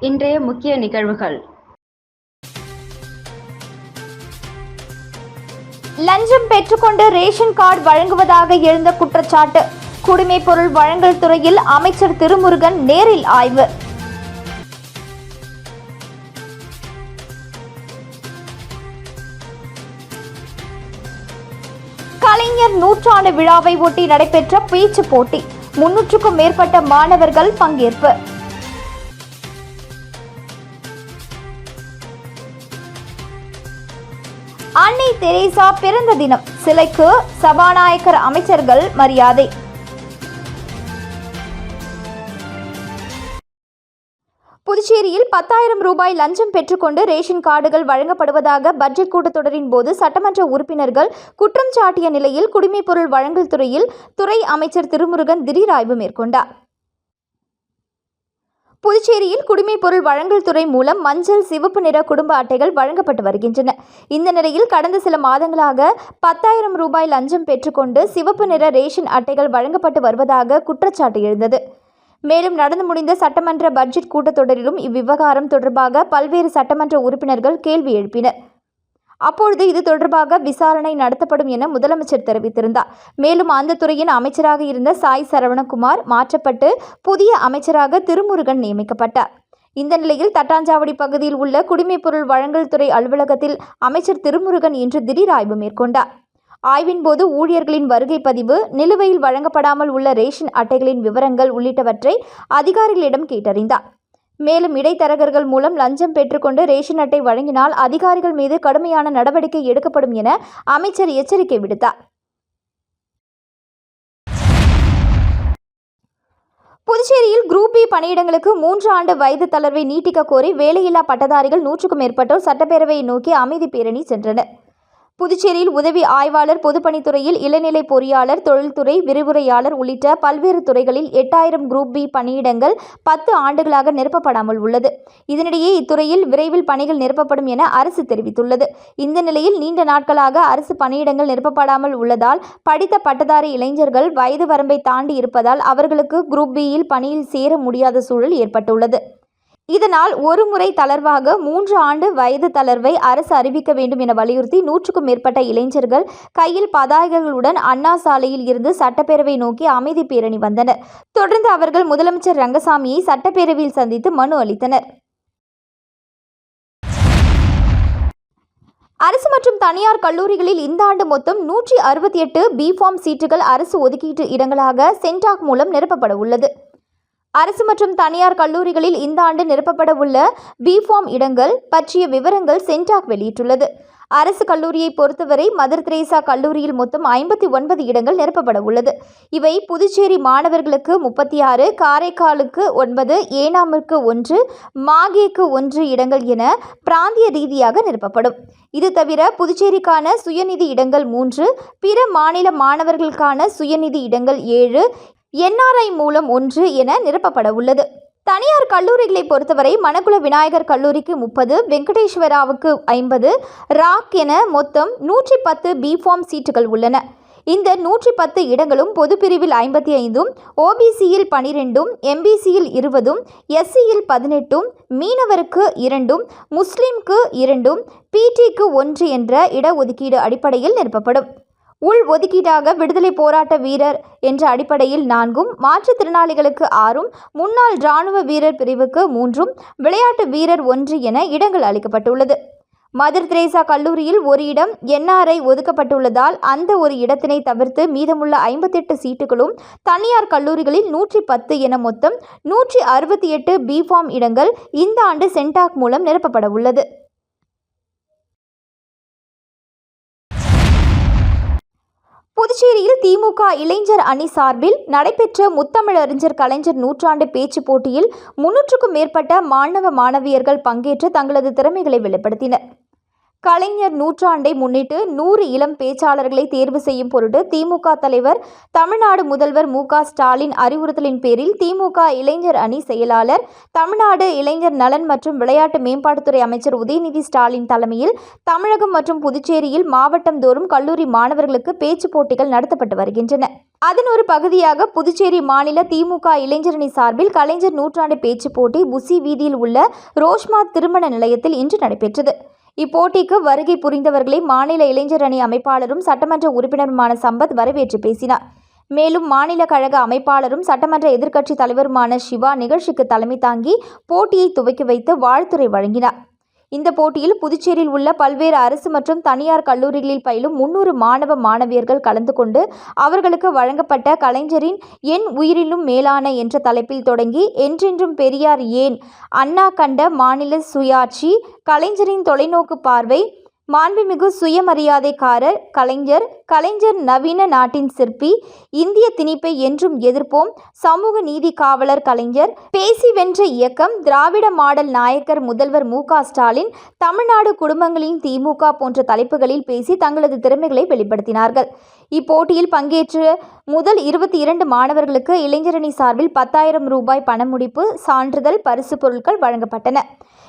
இன்றைய முக்கிய நிகழ்வுகள். லஞ்சம் பெற்றுக்கொண்டு ரேஷன் கார்டு வழங்குவதாக எழுந்த குற்றச்சாட்டு. குடிமை பொருள் வழங்கல் துறையில் அமைச்சர் திருமுருகன் நேரில் ஆய்வு. கலைஞர் நூற்றாண்டு விழாவை ஒட்டி நடைபெற்ற பேச்சு போட்டி. முன்னூற்றுக்கும் மேற்பட்ட மாணவர்கள் பங்கேற்பு. தெரேசா பிறந்த தினம். சிலைக்கு சபாநாயகர் அமைச்சர்கள் மரியாதை. புதுச்சேரியில் பத்தாயிரம் ரூபாய் லஞ்சம் பெற்றுக்கொண்டு ரேஷன் கார்டுகள் வழங்கப்படுவதாக பட்ஜெட் கூட்டத்தொடரின் போது சட்டமன்ற உறுப்பினர்கள் குற்றம் சாட்டிய நிலையில் குடிமைப்பொருள் வழங்கல் துறையில் துறை அமைச்சர் திருமுருகன் திடீர் ஆய்வு மேற்கொண்டார். புதுச்சேரியில் குடிமைப் பொருள் வழங்கல் துறை மூலம் மஞ்சள் சிவப்பு நிற குடும்ப அட்டைகள் வழங்கப்பட்டு வருகின்றன. இந்த நிலையில் கடந்த சில மாதங்களாக பத்தாயிரம் ரூபாய் லஞ்சம் பெற்றுக்கொண்டு சிவப்பு நிற ரேஷன் அட்டைகள் வழங்கப்பட்டு வருவதாக குற்றச்சாட்டு எழுந்தது. மேலும் நடந்து முடிந்த சட்டமன்ற பட்ஜெட் கூட்டத்தொடரிலும் இவ்விவகாரம் தொடர்பாக பல்வேறு சட்டமன்ற உறுப்பினர்கள் கேள்வி எழுப்பினர். அப்பொழுது இது தொடர்பாக விசாரணை நடத்தப்படும் என முதலமைச்சர் தெரிவித்திருந்தார். மேலும் அந்த துறையின் அமைச்சராக இருந்த சாய் சரவணகுமார் மாற்றப்பட்டு புதிய அமைச்சராக திருமுருகன் நியமிக்கப்பட்டார். இந்த நிலையில் தட்டாஞ்சாவடி பகுதியில் உள்ள குடிமைப்பொருள் வழங்கல் துறை அலுவலகத்தில் அமைச்சர் திருமுருகன் இன்று திடீர் ஆய்வு மேற்கொண்டார். ஆய்வின் போது ஊழியர்களின் வருகை பதிவு நிலுவையில் வழங்கப்படாமல் உள்ள ரேஷன் அட்டைகளின் விவரங்கள் உள்ளிட்டவற்றை அதிகாரிகளிடம் கேட்டறிந்தார். மேலும் இடைத்தரகர்கள் மூலம் லஞ்சம் பெற்றுக்கொண்டு ரேஷன் அட்டை வழங்கினால் அதிகாரிகள் மீது கடுமையான நடவடிக்கை எடுக்கப்படும் என அமைச்சர் எச்சரிக்கை விடுத்தார். புதுச்சேரியில் குரூப் பி பணியிடங்களுக்கு மூன்று ஆண்டு வயது தளர்வை நீட்டிக்க கோரி வேலையில்லா பட்டதாரிகள் நூற்றுக்கும் மேற்பட்டோர் சட்டப்பேரவையை நோக்கி அமைதி பேரணி சென்றனர். புதுச்சேரியில் உதவி ஆய்வாளர் பொதுப்பணித்துறையில் இளநிலை பொறியாளர் தொழில்துறை விரிவுரையாளர் உள்ளிட்ட பல்வேறு துறைகளில் எட்டாயிரம் குரூப் பி பணியிடங்கள் பத்து ஆண்டுகளாக நிரப்பப்படாமல் உள்ளது. இதனிடையே இத்துறையில் விரைவில் பணிகள் நிரப்பப்படும் என அரசு தெரிவித்துள்ளது. இந்த நிலையில் நீண்ட நாட்களாக அரசு பணியிடங்கள் நிரப்பப்படாமல் உள்ளதால் படித்த பட்டதாரி இளைஞர்கள் வயது வரம்பை தாண்டி இருப்பதால் அவர்களுக்கு குரூப் பியில் பணியில் சேர முடியாத சூழல் ஏற்பட்டுள்ளது. இதனால் ஒருமுறை தளர்வாக மூன்று ஆண்டு வயது தளர்வை அரசு அறிவிக்க வேண்டும் என வலியுறுத்தி நூற்றுக்கும் மேற்பட்ட இளைஞர்கள் கையில் பதாகைகளுடன் அண்ணா சாலையில் இருந்து சட்டப்பேரவை நோக்கி அமைதி பேரணி வந்தனர். தொடர்ந்து அவர்கள் முதலமைச்சர் ரங்கசாமியை சட்டப்பேரவையில் சந்தித்து மனு அளித்தனர். அரசு மற்றும் தனியார் கல்லூரிகளில் இந்த ஆண்டு மொத்தம் நூற்றி அறுபத்தி எட்டு பிஃபார்ம் சீட்டுகள் அரசு ஒதுக்கீட்டு இடங்களாக சென்டாக் மூலம் நிரப்பப்பட உள்ளது. அரசு மற்றும் தனியார் கல்லூரிகளில் இந்த ஆண்டு நிரப்பப்பட உள்ள பிஃபார்ம் இடங்கள் பற்றிய விவரங்கள் சென்டாக் வெளியிட்டுள்ளது. அரசு கல்லூரியை பொறுத்தவரை மதர் தெரேசா கல்லூரியில் மொத்தம் ஐம்பத்தி ஒன்பது இடங்கள் நிரப்பப்பட உள்ளது. இவை புதுச்சேரி மாணவர்களுக்கு முப்பத்தி ஆறு காரைக்காலுக்கு ஒன்பது ஏனாமிற்கு ஒன்று மாகேக்கு ஒன்று இடங்கள் என பிராந்திய ரீதியாக நிரப்பப்படும். இது தவிர புதுச்சேரிக்கான சுயநிதி இடங்கள் மூன்று பிற மாநில மாணவர்களுக்கான சுயநிதி இடங்கள் ஏழு என்ஆர்ஐ மூலம் ஒன்று என நிரப்பப்பட உள்ளது தனியார் கல்லூரிகளை பொறுத்தவரை மணக்குள விநாயகர் கல்லூரிக்கு முப்பது வெங்கடேஸ்வராவுக்கு ஐம்பது ராக் என மொத்தம் நூற்றி பத்து பிஃபார்ம் சீட்டுகள் உள்ளன. இந்த நூற்றி பத்து இடங்களும் பொதுப்பிரிவில் ஐம்பத்தி ஐந்தும் ஓபிசியில் பனிரெண்டும் எம்பிசியில் இருபதும் எஸ்சியில் பதினெட்டும் மீனவருக்கு இரண்டும் முஸ்லிம்க்கு இரண்டும் பிடிக்கு ஒன்று என்ற இடஒதுக்கீடு அடிப்படையில் நிரப்பப்படும். உள் ஒதுக்கீடாக விடுதலை போராட்ட வீரர் என்ற அடிப்படையில் நான்கும் மாற்றுத்திறனாளிகளுக்கு ஆறும் முன்னாள் இராணுவ வீரர் பிரிவுக்கு மூன்றும் விளையாட்டு வீரர் ஒன்று என இடங்கள் அளிக்கப்பட்டுள்ளது. மதர் திரேசா கல்லூரியில் ஒரு இடம் என்ஆர்ஐ ஒதுக்கப்பட்டுள்ளதால் அந்த ஒரு இடத்தினை தவிர்த்து மீதமுள்ள ஐம்பத்தெட்டு சீட்டுகளும் தனியார் கல்லூரிகளில் நூற்றி பத்து என மொத்தம் நூற்றி அறுபத்தி எட்டு பிஃபார்ம் இடங்கள் இந்த ஆண்டு சென்டாக் மூலம் நிரப்பப்பட உள்ளது புதுச்சேரியில் திமுக இளைஞர் அணி சார்பில் நடைபெற்ற முத்தமிழறிஞர் கலைஞர் நூற்றாண்டு பேச்சு போட்டியில் முன்னூற்றுக்கும் மேற்பட்ட மாணவ மாணவியர்கள் பங்கேற்று தங்களது திறமைகளை வெளிப்படுத்தினர். கலைஞர் நூற்றாண்டை முன்னிட்டு நூறு இளம் பேச்சாளர்களை தேர்வு செய்யும் பொருட்டு திமுக தலைவர் தமிழ்நாடு முதல்வர் மு ஸ்டாலின் அறிவுறுத்தலின் பேரில் திமுக இளைஞர் அணி செயலாளர் தமிழ்நாடு இளைஞர் நலன் மற்றும் விளையாட்டு மேம்பாட்டுத்துறை அமைச்சர் உதயநிதி ஸ்டாலின் தலைமையில் தமிழகம் மற்றும் புதுச்சேரியில் மாவட்டம் தோறும் கல்லூரி மாணவர்களுக்கு பேச்சு போட்டிகள் நடத்தப்பட்டு வருகின்றன. அதன் ஒரு பகுதியாக புதுச்சேரி மாநில திமுக இளைஞரணி சார்பில் கலைஞர் நூற்றாண்டு பேச்சு போட்டி புசி வீதியில் உள்ள ரோஷ்மா திருமண நிலையத்தில் இன்று நடைபெற்றது. இப்போட்டிக்கு வருகை புரிந்தவர்களை மாநில இளைஞர் அணி அமைப்பாளரும் சட்டமன்ற உறுப்பினருமான சம்பத் வரவேற்று பேசினார். மேலும் மாநில கழக அமைப்பாளரும் சட்டமன்ற எதிர்க்கட்சித் தலைவருமான சிவா நிகழ்ச்சிக்கு தலைமை தாங்கி போட்டியை துவக்கி வைத்து வாழ்த்துறை வழங்கினார். இந்த போட்டியில் புதுச்சேரியில் உள்ள பல்வேறு அரசு மற்றும் தனியார் கல்லூரிகளில் பயிலும் முன்னூறு மாணவ மாணவியர்கள் கலந்து கொண்டு அவர்களுக்கு வழங்கப்பட்ட கலைஞரின் என் உயிரிலும் மேலான என்ற தலைப்பில் தொடங்கி என்றென்றும் பெரியார் ஏன்? அண்ணா கண்ட மாநில சுயாட்சி கலைஞரின் தொலைநோக்கு பார்வை மாண்புமிகு சுயமரியாதைக்காரர் கலைஞர் கலைஞர் நவீன நாட்டின் சிற்பி இந்திய திணிப்பை என்றும் எதிர்ப்போம். சமூக நீதி காவலர் கலைஞர் பேசி வென்ற இயக்கம் திராவிட மாடல் நாயக்கர் முதல்வர் மு ஸ்டாலின் தமிழ்நாடு குடும்பங்களின் திமுக போன்ற தலைப்புகளில் பேசி தங்களது திறமைகளை வெளிப்படுத்தினார்கள். இப்போட்டியில் பங்கேற்ற முதல் இருபத்தி இரண்டு மாணவர்களுக்கு இளைஞரணி சார்பில் பத்தாயிரம் ரூபாய் பணமுடிப்பு சான்றிதழ் பரிசு பொருட்கள் வழங்கப்பட்டன.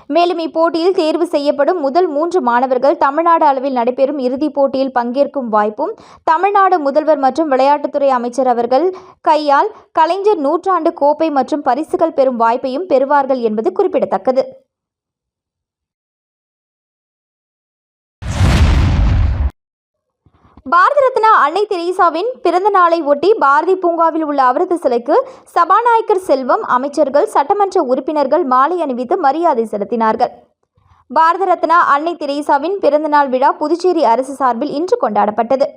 மேலும் இப்போட்டியில் தேர்வு செய்யப்படும் முதல் மூன்று மாணவர்கள் தமிழ்நாடு அளவில் நடைபெறும் இறுதிப் போட்டியில் பங்கேற்கும் வாய்ப்பும் தமிழ்நாடு முதல்வர் மற்றும் விளையாட்டுத்துறை அமைச்சர் அவர்கள் கையால் கலைஞர் நூற்றாண்டு கோப்பை மற்றும் பரிசுகள் பெறும் வாய்ப்பையும் பெறுவார்கள் என்பது குறிப்பிடத்தக்கது. பாரத ரத்னா அன்னை தெரேசாவின் பிறந்த நாளை ஒட்டி பாரதி பூங்காவில் உள்ள அவரது சிலைக்கு சபாநாயகர் செல்வம் அமைச்சர்கள் சட்டமன்ற உறுப்பினர்கள் மாலை அணிவித்து மரியாதை செலுத்தினார்கள். பாரத ரத்னா அன்னை தெரேசாவின் பிறந்தநாள் விழா புதுச்சேரி அரசு சார்பில் இன்று கொண்டாடப்பட்டது.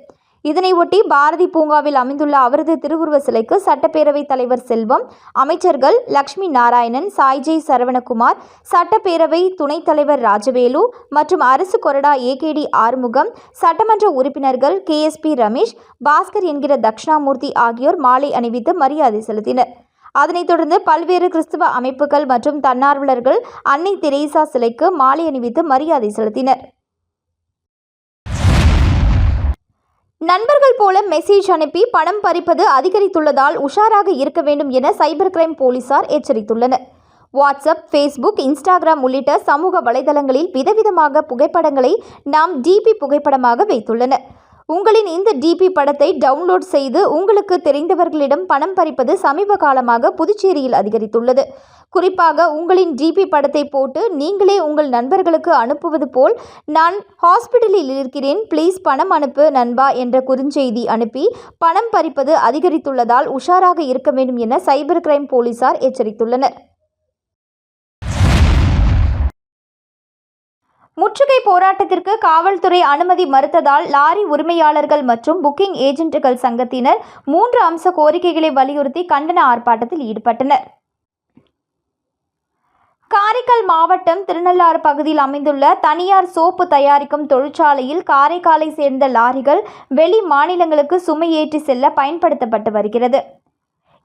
இதனையொட்டி பாரதி பூங்காவில் அமைந்துள்ள அவரது திருவுருவ சிலைக்கு சட்டப்பேரவைத் தலைவர் செல்வம் அமைச்சர்கள் லக்ஷ்மி நாராயணன் சாய்ஜெய் சரவணகுமார் சட்டப்பேரவை துணைத் தலைவர் ராஜவேலு மற்றும் அரசு கொறடா ஏகேடி ஆறுமுகம் சட்டமன்ற உறுப்பினர்கள் கேஎஸ்பி ரமேஷ் பாஸ்கர் என்கிற தட்சிணாமூர்த்தி ஆகியோர் மாலை அணிவித்து மரியாதை செலுத்தினர். அதனைத் தொடர்ந்து பல்வேறு கிறிஸ்துவ அமைப்புகள் மற்றும் தன்னார்வலர்கள் அன்னை திரேசா சிலைக்கு மாலை அணிவித்து மரியாதை செலுத்தினர். நண்பர்கள் போல மெசேஜ் அனுப்பி பணம் பறிப்பது அதிகரித்துள்ளதால் உஷாராக இருக்க வேண்டும் என சைபர் கிரைம் போலீசார் எச்சரித்துள்ளனர். வாட்ஸ்அப் ஃபேஸ்புக் இன்ஸ்டாகிராம் உள்ளிட்ட சமூக வலைதளங்களில் விதவிதமாக புகைப்படங்களை நாம் டிபி புகைப்படமாக வைத்துள்ளனர். உங்களின் இந்த டிபி படத்தை டவுன்லோட் செய்து உங்களுக்கு தெரிந்தவர்களிடம் பணம் பறிப்பது சமீப காலமாக புதுச்சேரியில் அதிகரித்துள்ளது. குறிப்பாக உங்களின் டிபி படத்தை போட்டு நீங்களே உங்கள் நண்பர்களுக்கு அனுப்புவது போல் நான் ஹாஸ்பிட்டலில் இருக்கிறேன் ப்ளீஸ் பணம் அனுப்பு நண்பா என்ற குறுஞ்செய்தி அனுப்பி பணம் பறிப்பது அதிகரித்துள்ளதால் உஷாராக இருக்க வேண்டும் என சைபர் கிரைம் போலீசார் எச்சரித்துள்ளனர். முற்றுகை போராட்டத்திற்கு காவல்துறை அனுமதி மறுத்ததால் லாரி உரிமையாளர்கள் மற்றும் புக்கிங் ஏஜென்ட்டுகள் சங்கத்தினர் மூன்று அம்ச கோரிக்கைகளை வலியுறுத்தி கண்டன ஆர்ப்பாட்டத்தில் ஈடுபட்டனர். காரைக்கால் மாவட்டம் திருநள்ளாறு பகுதியில் அமைந்துள்ள தனியார் சோப்பு தயாரிக்கும் தொழிற்சாலையில் காரைக்காலை சேர்ந்த லாரிகள் வெளி மாநிலங்களுக்கு சுமையேற்றி செல்ல பயன்படுத்தப்பட்டு வருகிறது.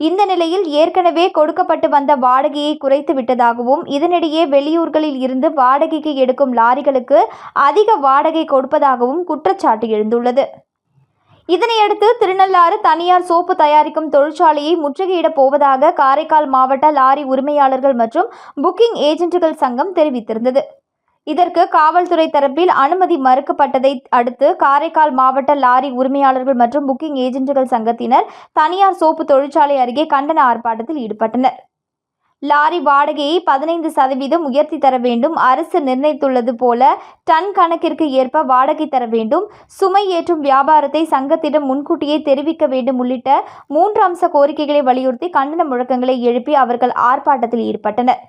இந்த நிலையில் ஏற்கனவே கொடுக்கப்பட்டு வந்த வாடகையை குறைத்து விட்டதாகவும் இதனிடையே வெளியூர்களில் இருந்து வாடகைக்கு எடுக்கும் லாரிகளுக்கு அதிக வாடகை கொடுப்பதாகவும் குற்றச்சாட்டு எழுந்துள்ளது. இதனையடுத்து திருநள்ளாறு தனியார் சோப்பு தயாரிக்கும் தொழிற்சாலையை முற்றுகையிடப் போவதாக காரைக்கால் மாவட்ட லாரி உரிமையாளர்கள் மற்றும் புக்கிங் ஏஜென்ட்டுகள் சங்கம் தெரிவித்திருந்தது. இதற்கு காவல்துறை தரப்பில் அனுமதி மறுக்கப்பட்டதை அடுத்து காரைக்கால் மாவட்ட லாரி உரிமையாளர்கள் மற்றும் புக்கிங் ஏஜென்ட்டுகள் சங்கத்தினர் தனியார் சோப்பு தொழிற்சாலை அருகே கண்டன ஆர்ப்பாட்டத்தில் ஈடுபட்டனர். லாரி வாடகையை பதினைந்து சதவீதம் உயர்த்தி தர வேண்டும் அரசு நிர்ணயித்துள்ளது போல டன் கணக்கிற்கு ஏற்ப வாடகை தர வேண்டும் சுமை ஏற்றும் வியாபாரத்தை சங்கத்திடம் முன்கூட்டியே தெரிவிக்க வேண்டும் உள்ளிட்ட மூன்று அம்ச கோரிக்கைகளை வலியுறுத்தி கண்டன முழக்கங்களை எழுப்பி அவர்கள் ஆர்ப்பாட்டத்தில் ஈடுபட்டனர்.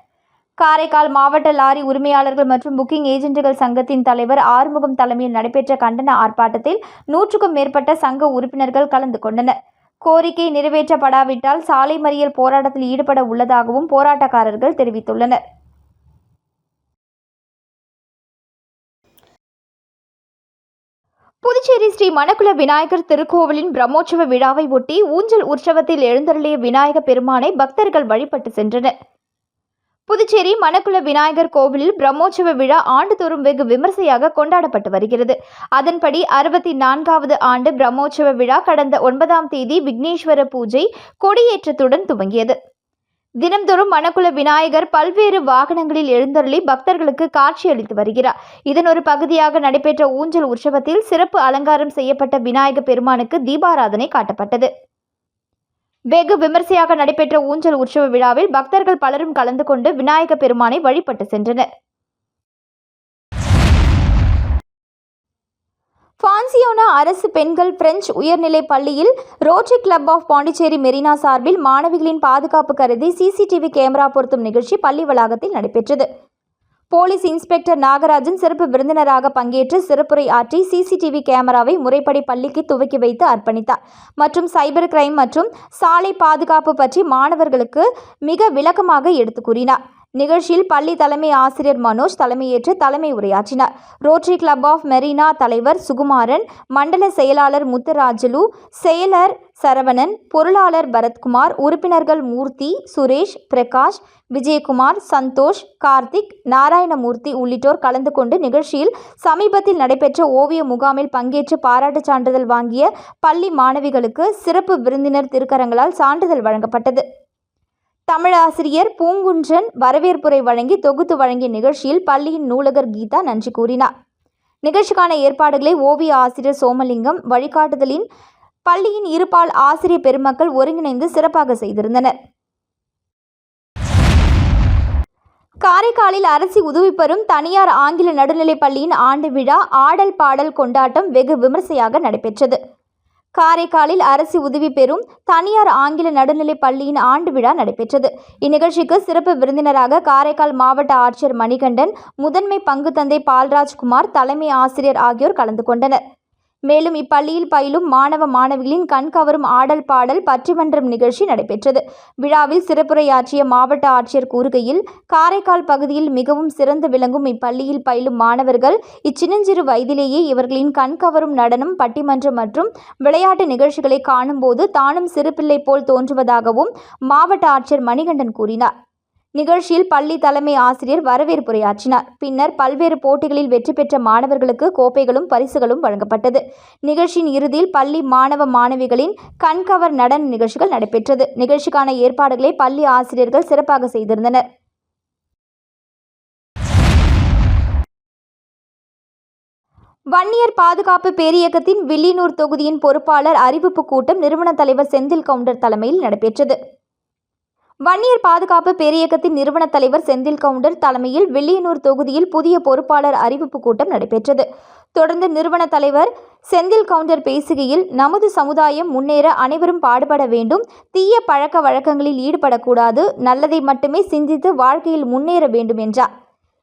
காரைக்கால் மாவட்ட லாரி உரிமையாளர்கள் மற்றும் புக்கிங் ஏஜென்ட்டுகள் சங்கத்தின் தலைவர் ஆறுமுகம் தலைமையில் நடைபெற்ற கண்டன ஆர்ப்பாட்டத்தில் நூற்றுக்கும் மேற்பட்ட சங்க உறுப்பினர்கள் கலந்து கொண்டனர். கோரிக்கை நிறைவேற்றப்படாவிட்டால் சாலை மறியல் போராட்டத்தில் ஈடுபட உள்ளதாகவும் போராட்டக்காரர்கள் தெரிவித்துள்ளனர். புதுச்சேரி ஸ்ரீ மணக்குள விநாயகர் திருக்கோவிலின் பிரம்மோற்சவ விழாவை ஒட்டி ஊஞ்சல் உற்சவத்தில் எழுந்தருளிய விநாயக பெருமானை பக்தர்கள் வழிபட்டு சென்றனர். புதுச்சேரி மணக்குள விநாயகர் கோவிலில் பிரம்மோற்சவ விழா ஆண்டுதோறும் வெகு விமர்சையாக கொண்டாடப்பட்டு வருகிறது. அதன்படி அறுபத்தி நான்காவது ஆண்டு பிரம்மோற்சவ விழா கடந்த ஒன்பதாம் தேதி விக்னேஸ்வர பூஜை கொடியேற்றத்துடன் துவங்கியது. தினம்தோறும் மணக்குள விநாயகர் பல்வேறு வாகனங்களில் எழுந்தருளி பக்தர்களுக்கு காட்சியளித்து வருகிறார். இதன் ஒரு பகுதியாக நடைபெற்ற ஊஞ்சல் உற்சவத்தில் சிறப்பு அலங்காரம் செய்யப்பட்ட விநாயக பெருமானுக்கு தீபாராதனை காட்டப்பட்டது. வெகு விமர்சையாக நடைபெற்ற ஊஞ்சல் உற்சவ விழாவில் பக்தர்கள் பலரும் கலந்து கொண்டு விநாயக பெருமானை வழிபட்டு சென்றனர். பான்சியோனா அரசு பெண்கள் பிரெஞ்சு உயர்நிலைப் பள்ளியில் Rotary club of Pondicherry Marina சார்பில் மாணவிகளின் பாதுகாப்பு கருதி சிசிடிவி கேமரா பொருத்தும் நிகழ்ச்சி பள்ளி வளாகத்தில் நடைபெற்றது. போலீஸ் இன்ஸ்பெக்டர் நாகராஜன் சிறப்பு விருந்தினராக பங்கேற்று சிறப்புரை ஆற்றி சிசிடிவி கேமராவை முறைப்படி பள்ளிக்கு துவக்கி வைத்து அர்ப்பணித்தார். மற்றும் சைபர் கிரைம் மற்றும் சாலை பாதுகாப்பு பற்றி மாணவர்களுக்கு மிக விளக்கமாக எடுத்து கூறினார். நிகழ்ச்சியில் பள்ளி தலைமை ஆசிரியர் மனோஜ் தலைமையேற்று தலைமை உரையாற்றினார். ரோட்டரி கிளப் ஆஃப் மெரினா தலைவர் சுகுமாரன் மண்டல செயலாளர் முத்துராஜலு செயலர் சரவணன் பொருளாளர் பரத்குமார் உறுப்பினர்கள் மூர்த்தி சுரேஷ் பிரகாஷ் விஜயகுமார் சந்தோஷ் கார்த்திக் நாராயணமூர்த்தி உள்ளிட்டோர் கலந்து கொண்டு நிகழ்ச்சியில் சமீபத்தில் நடைபெற்ற ஓவிய முகாமில் பங்கேற்று பாராட்டுச் சான்றிதழ் வாங்கிய பள்ளி மாணவிகளுக்கு சிறப்பு விருந்தினர் திருக்கரங்களால் சான்றிதழ் வழங்கப்பட்டது. தமிழாசிரியர் பூங்குன்றன் வரவேற்புரை வழங்கி தொகுத்து வழங்கிய நிகழ்ச்சியில் பள்ளியின் நூலகர் கீதா நன்றி கூறினார். நிகழ்ச்சிக்கான ஏற்பாடுகளை ஓவிய ஆசிரியர் சோமலிங்கம் வழிகாட்டுதலின் பள்ளியின் இருபால் ஆசிரியர் பெருமக்கள் ஒருங்கிணைந்து சிறப்பாக செய்திருந்தனர். காரைக்காலில் அரசு உதவி பெறும் தனியார் ஆங்கில நடுநிலைப் பள்ளியின் ஆண்டு விழா ஆடல் பாடல் கொண்டாட்டம் வெகு விமர்சையாக நடைபெற்றது. காரைக்காலில் அரசு உதவி பெறும் தனியார் ஆங்கில நடுநிலைப் பள்ளியின் ஆண்டு விழா நடைபெற்றது. இந்நிகழ்ச்சிக்கு சிறப்பு விருந்தினராக காரைக்கால் மாவட்ட ஆட்சியர் மணிகண்டன் முதன்மை பங்கு தந்தை பால்ராஜ்குமார் தலைமை ஆசிரியர் ஆகியோர் கலந்து கொண்டனர். மேலும் இப்பள்ளியில் பயிலும் மாணவ மாணவிகளின் கண்கவரும் ஆடல் பாடல் பற்றிமன்றம் நிகழ்ச்சி நடைபெற்றது. விழாவில் சிறப்புரையாற்றிய மாவட்ட ஆட்சியர் கூறுகையில் காரைக்கால் பகுதியில் மிகவும் சிறந்து விளங்கும் இப்பள்ளியில் பயிலும் மாணவர்கள் இச்சின்னஞ்சிறு வயதிலேயே இவர்களின் கண்கவரும் நடனம் பட்டிமன்றம் மற்றும் விளையாட்டு நிகழ்ச்சிகளை காணும்போது தானும் சிறுபிள்ளை போல் தோன்றுவதாகவும் மாவட்ட ஆட்சியர் மணிகண்டன் கூறினார். நிகழ்ச்சியில் பள்ளி தலைமை ஆசிரியர் வரவேற்புரையாற்றினார் பின்னர் பல்வேறு போட்டிகளில் வெற்றி பெற்ற மாணவர்களுக்கு கோப்பைகளும் பரிசுகளும் வழங்கப்பட்டது. நிகழ்ச்சியின் இறுதியில் பள்ளி மாணவ மாணவிகளின் கண்கவர் நடன நிகழ்ச்சிகள் நடைபெற்றது. நிகழ்ச்சிக்கான ஏற்பாடுகளை பள்ளி ஆசிரியர்கள் சிறப்பாக செய்திருந்தனர். வன்னியர் பாதுகாப்பு பேரியக்கத்தின் வில்லியனூர் தொகுதியின் பொறுப்பாளர் அறிவிப்பு கூட்டம் நிறுவன தலைவர் செந்தில் கவுண்டர் தலைமையில் நடைபெற்றது. வன்னியர் பாதுகாப்பு பேரியக்கத்தின் நிறுவன தலைவர் செந்தில் கவுண்டர் தலைமையில் வில்லியனூர் தொகுதியில் புதிய பொறுப்பாளர் அறிவிப்பு கூட்டம் நடைபெற்றது. தொடர்ந்து நிறுவன தலைவர் செந்தில் கவுண்டர் பேசுகையில் நமது சமுதாயம் முன்னேற அனைவரும் பாடுபட வேண்டும். தீய பழக்க வழக்கங்களில் ஈடுபடக்கூடாது. நல்லதை மட்டுமே சிந்தித்து வாழ்க்கையில் முன்னேற வேண்டும் என்றார்.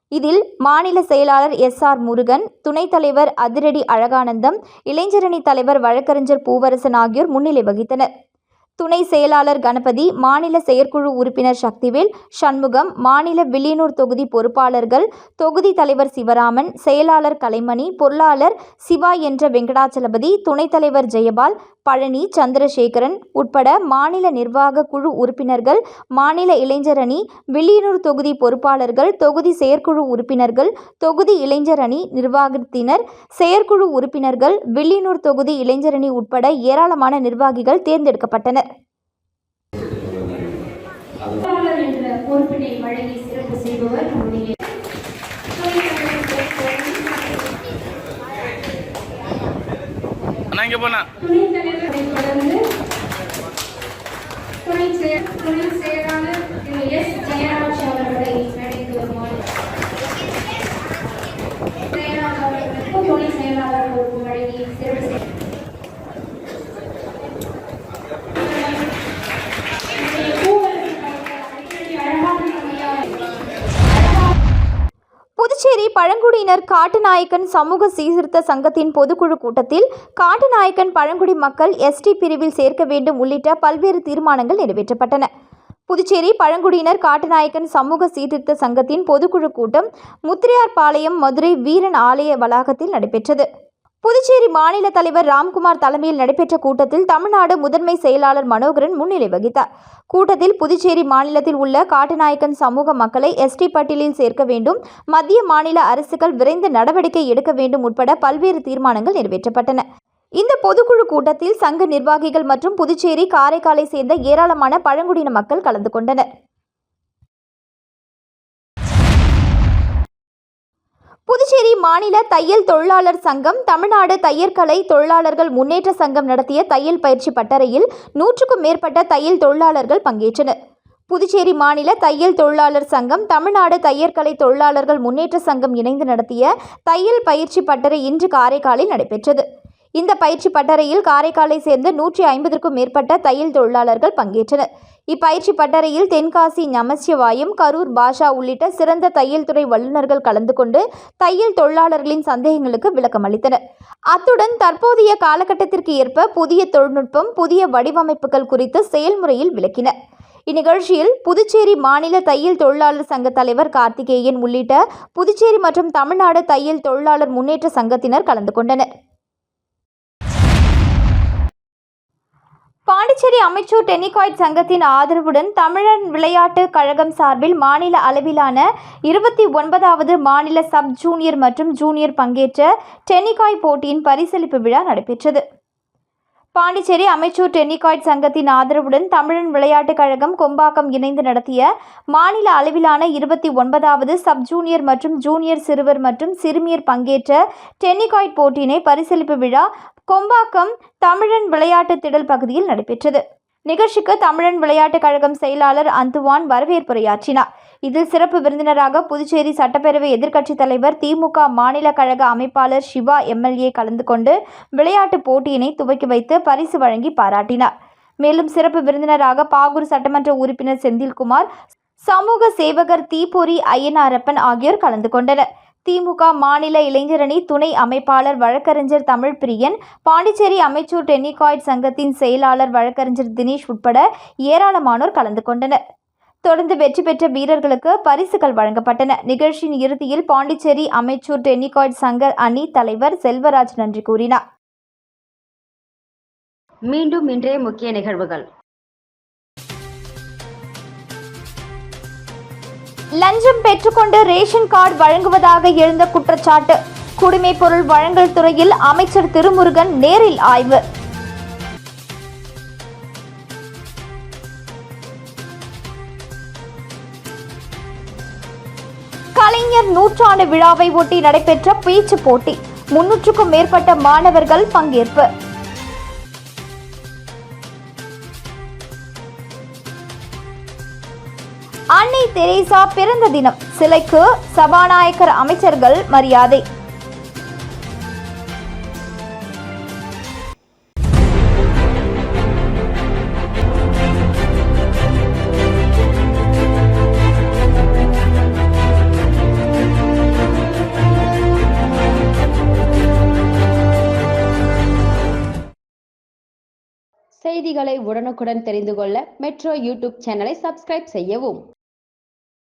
இதில் மாநில செயலாளர் எஸ். ஆர். முருகன் துணைத் தலைவர் அதிரடி அழகானந்தம் இளைஞரணி தலைவர் வழக்கறிஞர் பூவரசன் ஆகியோர் முன்னிலை வகித்தனர். துணை செயலாளர் கணபதி மாநில செயற்குழு உறுப்பினர் சக்திவேல் சண்முகம் மாநில வில்லியனூர் தொகுதி பொறுப்பாளர்கள் தொகுதி தலைவர் சிவராமன் செயலாளர் கலைமணி பொருளாளர் சிவா என்ற வெங்கடாச்சலபதி துணைத் தலைவர் ஜெயபால் பழனி சந்திரசேகரன் உட்பட மாநில நிர்வாக குழு உறுப்பினர்கள் மாநில இளைஞர் அணி வில்லியனூர் தொகுதி பொறுப்பாளர்கள் தொகுதி செயற்குழு உறுப்பினர்கள் தொகுதி இளைஞர் அணி நிர்வாகத்தினர் செயற்குழு உறுப்பினர்கள் வில்லியனூர் தொகுதி இளைஞர் அணி உட்பட ஏராளமான நிர்வாகிகள் தேர்ந்தெடுக்கப்பட்டனர். பொறுப்பினை வழங்கி சிறப்பு செய்பவர் நம்முடைய அண்ணா இங்கே போனா துணைத் தலைவரை தொடர்ந்து துணை செயல் துணை செயலாளர் திரு எஸ் பழங்குடியினர் காட்டுநாயக்கன் சமூக சீர்திருத்த சங்கத்தின் பொதுக்குழு கூட்டத்தில் காட்டுநாயக்கன் பழங்குடி மக்கள் எஸ்டி பிரிவில் சேர்க்க வேண்டும் உள்ளிட்ட பல்வேறு தீர்மானங்கள் நிறைவேற்றப்பட்டன. புதுச்சேரி பழங்குடியினர் காட்டுநாயக்கன் சமூக சீர்திருத்த சங்கத்தின் பொதுக்குழு கூட்டம் முத்திரையார்பாளையம் மதுரை வீரன் ஆலய வளாகத்தில் நடைபெற்றது. புதுச்சேரி மாநில தலைவர் ராம்குமார் தலைமையில் நடைபெற்ற கூட்டத்தில் தமிழ்நாடு முதன்மை செயலாளர் மனோகரன் முன்னிலை வகித்தார். கூட்டத்தில் புதுச்சேரி மாநிலத்தில் உள்ள காட்டுநாயக்கன் சமூக மக்களை எஸ்டி பட்டியலில் சேர்க்க வேண்டும் மத்திய மாநில அரசுகள் விரைந்து நடவடிக்கை எடுக்க வேண்டும் உட்பட பல்வேறு தீர்மானங்கள் நிறைவேற்றப்பட்டன. இந்த பொதுக்குழு கூட்டத்தில் சங்க நிர்வாகிகள் மற்றும் புதுச்சேரி காரைக்காலை சேர்ந்த ஏராளமான பழங்குடியின மக்கள் கலந்து கொண்டனர். புதுச்சேரி மாநில தையல் தொழிலாளர் சங்கம் தமிழ்நாடு தையற்கலை தொழிலாளர்கள் முன்னேற்ற சங்கம் நடத்திய தையல் பயிற்சி பட்டறையில் நூற்றுக்கும் மேற்பட்ட தையல் தொழிலாளர்கள் பங்கேற்றனர். புதுச்சேரி மாநில தையல் தொழிலாளர் சங்கம் தமிழ்நாடு தையற்கலை தொழிலாளர்கள் முன்னேற்ற சங்கம் இணைந்து நடத்திய தையல் பயிற்சி பட்டறை இன்று காரைக்காலில் நடைபெற்றது. இந்த பயிற்சி பட்டறையில் காரைக்காலை சேர்ந்த நூற்றி ஐம்பதற்கும் மேற்பட்ட தையல் தொழிலாளர்கள் பங்கேற்றனர். இப்பயிற்சி பட்டறையில் தென்காசி நமசிவாயம் கரூர் பாஷா உள்ளிட்ட சிறந்த தையல் துறை வல்லுநர்கள் கலந்து கொண்டு தையல் தொழிலாளர்களின் சந்தேகங்களுக்கு விளக்கம் அளித்தனர். அத்துடன் தற்போதைய காலகட்டத்திற்கு ஏற்ப புதிய தொழில்நுட்பம் புதிய வடிவமைப்புகள் குறித்து செயல்முறையில் விளக்கினர். இந்நிகழ்ச்சியில் புதுச்சேரி மாநில தையல் தொழிலாளர் சங்க தலைவர் கார்த்திகேயன் உள்ளிட்ட புதுச்சேரி மற்றும் தமிழ்நாடு தையல் தொழிலாளர் முன்னேற்ற சங்கத்தினர் கலந்து கொண்டனர். பாண்டிச்சேரி அமைச்சூர் டென்னிகாய்ட் சங்கத்தின் ஆதரவுடன் தமிழன் விளையாட்டு கழகம் சார்பில் மாநில அளவிலான இருபத்தி ஒன்பதாவது மாநில சப் ஜூனியர் மற்றும் ஜூனியர் பங்கேற்ற டென்னிகாய் போட்டியின் பரிசளிப்பு விழா நடைபெற்றது. பாண்டிச்சேரி அமைச்சூர் டென்னிகாய்ட் சங்கத்தின் ஆதரவுடன் தமிழன் விளையாட்டுக் கழகம் கொம்பாக்கம் இணைந்து நடத்திய மாநில அளவிலான இருபத்தி ஒன்பதாவது சப் ஜூனியர் மற்றும் ஜூனியர் சிறுவர் மற்றும் சிறுமியர் பங்கேற்ற டென்னிகாய்ட் போட்டியினை பரிசளிப்பு விழா கொம்பாக்கம் தமிழன் விளையாட்டு திடல் பகுதியில் நடைபெற்றது. நிகழ்ச்சிக்கு தமிழன் விளையாட்டுக் கழகம் செயலாளர் அந்துவான் வரவேற்புரையாற்றினார். இதில் சிறப்பு விருந்தினராக புதுச்சேரி சட்டப்பேரவை எதிர்க்கட்சித் தலைவர் திமுக மாநில கழக அமைப்பாளர் சிவா எம்எல்ஏ கலந்து கொண்டு விளையாட்டுப் போட்டியினை துவக்கி வைத்து பரிசு வழங்கி பாராட்டினார். மேலும் சிறப்பு விருந்தினராக பாகூர் சட்டமன்ற உறுப்பினர் செந்தில்குமார் சமூக சேவகர் தீபொறி ஐயனாரப்பன் ஆகியோர் கலந்து கொண்டனர். திமுக மாநில இளைஞரணி துணை அமைப்பாளர் வழக்கறிஞர் தமிழ் பிரியன் பாண்டிச்சேரி அமைச்சூர் டென்னிகாய்ட் சங்கத்தின் செயலாளர் வழக்கறிஞர் தினேஷ் உட்பட ஏராளமானோர் கலந்து கொண்டனர். தொடர்ந்து வெற்றி பெற்ற வீரர்களுக்கு பரிசுகள் வழங்கப்பட்டன. நிகழ்ச்சியின் இறுதியில் பாண்டிச்சேரி அமைச்சூர் டென்னிகாய்ட் சங்க அணி தலைவர் செல்வராஜ் நன்றி கூறினார். மீண்டும் இன்றைய முக்கிய நிகழ்வுகள். லஞ்சம் பெற்றுக்கொண்டு ரேஷன் கார்டு வழங்குவதாக எழுந்த குற்றச்சாட்டு. குடிமைப் பொருள் வழங்கல் துறையில் அமைச்சர் திருமுருகன் நேரில் ஆய்வு. கலைஞர் நூற்றாண்டு விழாவை ஒட்டி நடைபெற்ற பேச்சு போட்டி. முன்னூற்றுக்கும் மேற்பட்ட மாணவர்கள் பங்கேற்பு. அன்னை தெரேசா பிறந்த தினம். சிலைக்கு சபாநாயகர் அமைச்சர்கள் மரியாதை. செய்திகளை உடனுக்குடன் தெரிந்து கொள்ள மெட்ரோ யூடியூப் சேனலை சப்ஸ்கிரைப் செய்யவும்.